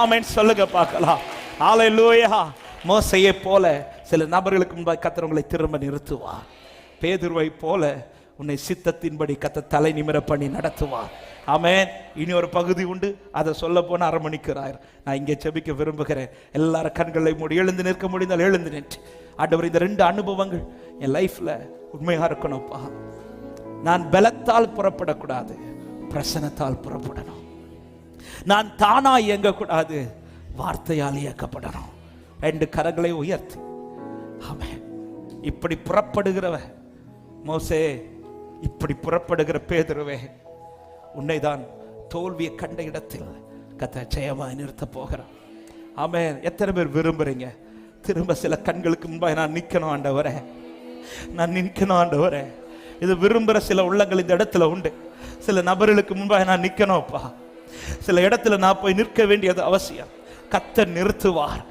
ஆமேன். சொல்லுங்க பார்க்கலாம். ஆலை லூயா மோசையை போல சில நபர்களுக்கு முன்பாக கர்த்தர் உங்களை திரும்ப நிறுத்துவார். பேதுருவை போல உன்னை சித்தத்தின்படி கத்த தலை நிமிர பண்ணி நடத்துவார். ஆமேன். இனி ஒரு பகுதி உண்டு. அதை சொல்ல போன அரமணிக்கிறார் நான் இங்கே செபிக்க விரும்புகிறேன். எல்லாரும் கண்களை மூடி எழுந்து நிற்க முடிந்தால் எழுந்து நின்று. ஆண்டவர் இந்த ரெண்டு அனுபவங்கள் என் லைஃப்ல உண்மையா இருக்கணும்ப்பா. நான் பலத்தால் புறப்படக்கூடாது. பிரசனத்தால் புறப்படணும். நான் தானா இயங்கக்கூடாது. வார்த்தையால் இயக்கப்படணும். ரெண்டு கரங்களை உயர்த்து. ஆமே இப்படி புறப்படுகிறவ மோசே இப்படி புறப்படுகிற பேதுருவே உன்னைதான் தோல்வியை கண்ட இடத்தில் கத்த ஜெயமாய் நிறுத்த போகிறான் ஆமே எத்தனை பேர் விரும்புறீங்க? திரும்ப சில கண்களுக்கு முன்பாக நான் நிற்கணும் ஆண்டவரே. நான் நிற்கணும் ஆண்டவரே. இது விரும்புகிற சில உள்ளங்கள் இந்த இடத்துல உண்டு. சில நபர்களுக்கு முன்பாக நான் நிற்கணும்ப்பா சில இடத்துல நான் போய் நிற்க வேண்டியது அவசியம். கத்த நிறுத்துவார்.